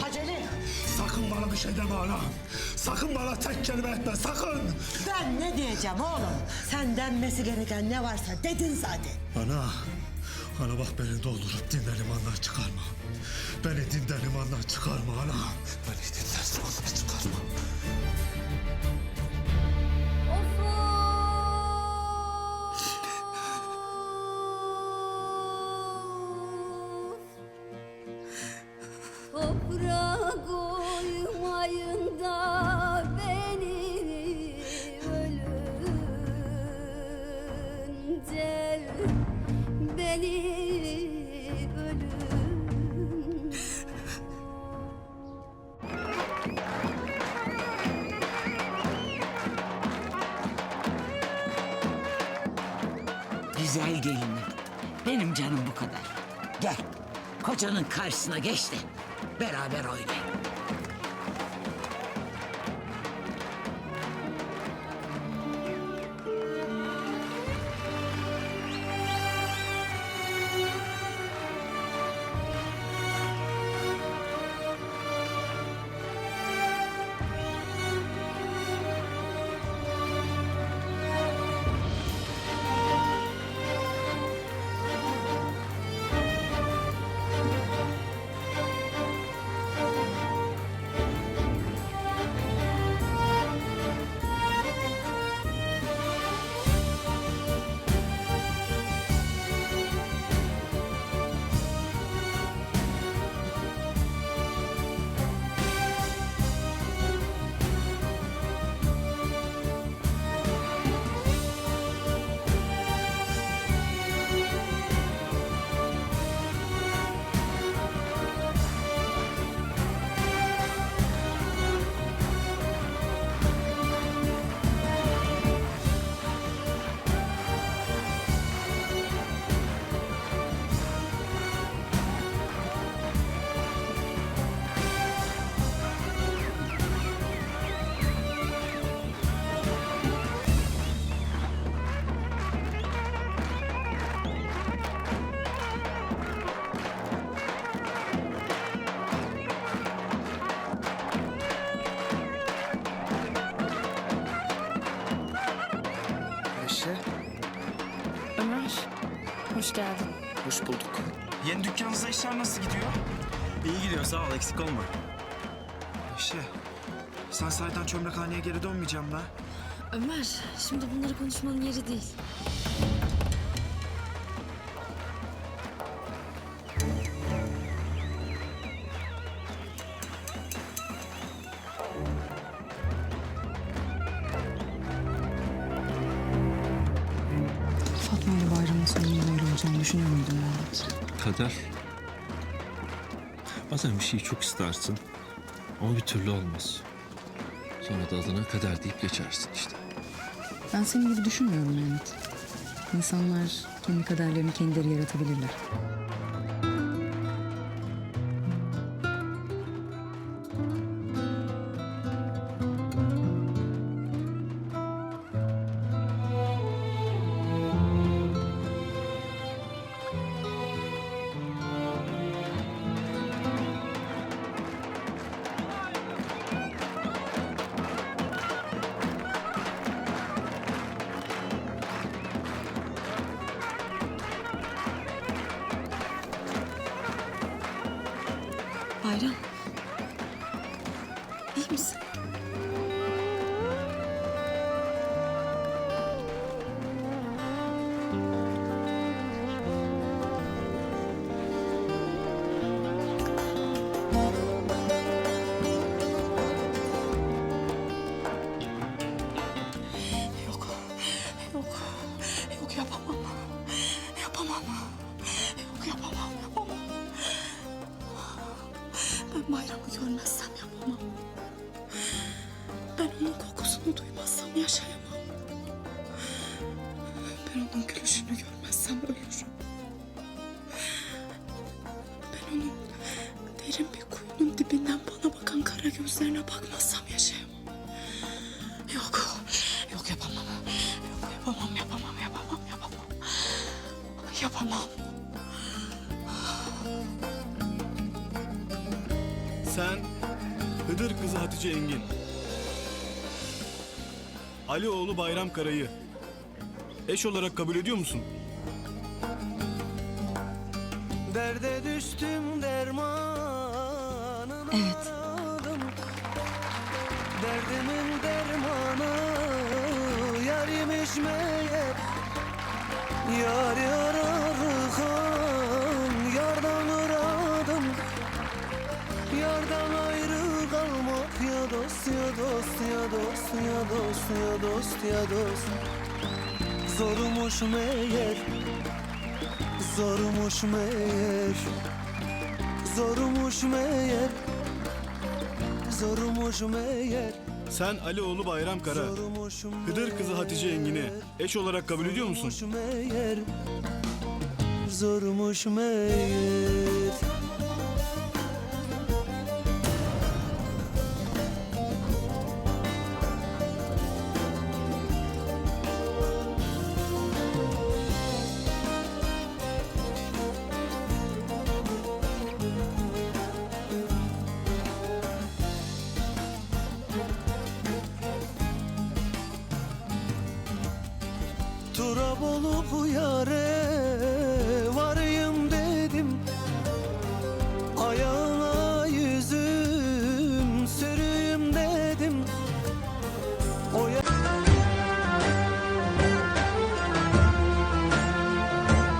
Haceli Sakın bana bir şey deme ana. Sakın bana tek kelime etme sakın. ben ne diyeceğim oğlum? Sen denmesi gereken ne varsa dedin zaten. Ana. Ana bak beni doldurup dinden limandan çıkarma. Beni dinden limandan çıkarma ana. Beni dinden limandan çıkarma. Güzel gelinim. Benim canım bu kadar. Gel. Kocanın karşısına geç de beraber oynayın. Hoş geldin. hoş bulduk. Yeni dükkanınızda işler nasıl gidiyor? İyi gidiyor sağ ol eksik olma. Ayşe sen sahiden çömrekhaneye geri dönmeyeceğim ben. Ömer, şimdi bunları konuşmanın yeri değil. Olacağını düşünüyor muydun Mehmet? Kader. Bazen bir şeyi çok istersin ama bir türlü olmaz. Sonra da adına kader deyip geçersin işte. Ben senin gibi düşünmüyorum Mehmet. İnsanlar kendi kaderlerini kendileri yaratabilirler. Bayram. İyi misin? Yok. Yok. Yok yapamam. Yapamam. Yok yapamam. Ben bayramı görmezsem yapamam. Ben onun kokusunu duymazsam yaşayamam. Ben onun gülüşünü görmezsem ölürüm. Ben onun derin bir kuyunun dibinden bana bakan kara gözlerine bakmazsam yaşayamam. Yok. Yok yapamam. Yok yapamam, yapamam, yapamam, yapamam. Yapamam. Sen Hıdır kızı Hatice Engin. Ali oğlu Bayram Kara'yı eş olarak kabul ediyor musun? Derde düştüm dermanını Evet. aradım Derdimin dermanı yarimiş meğer Yar yar ya dost ya dost ya dost. Zormuş meğer Zormuş meğer. Zormuş meğer Zormuş meğer. Sen Ali oğlu Bayram Kara, Zormuş Hıdır kızı Hatice Engin'i eş olarak kabul ediyor musun? Zormuş meğer Zormuş meğer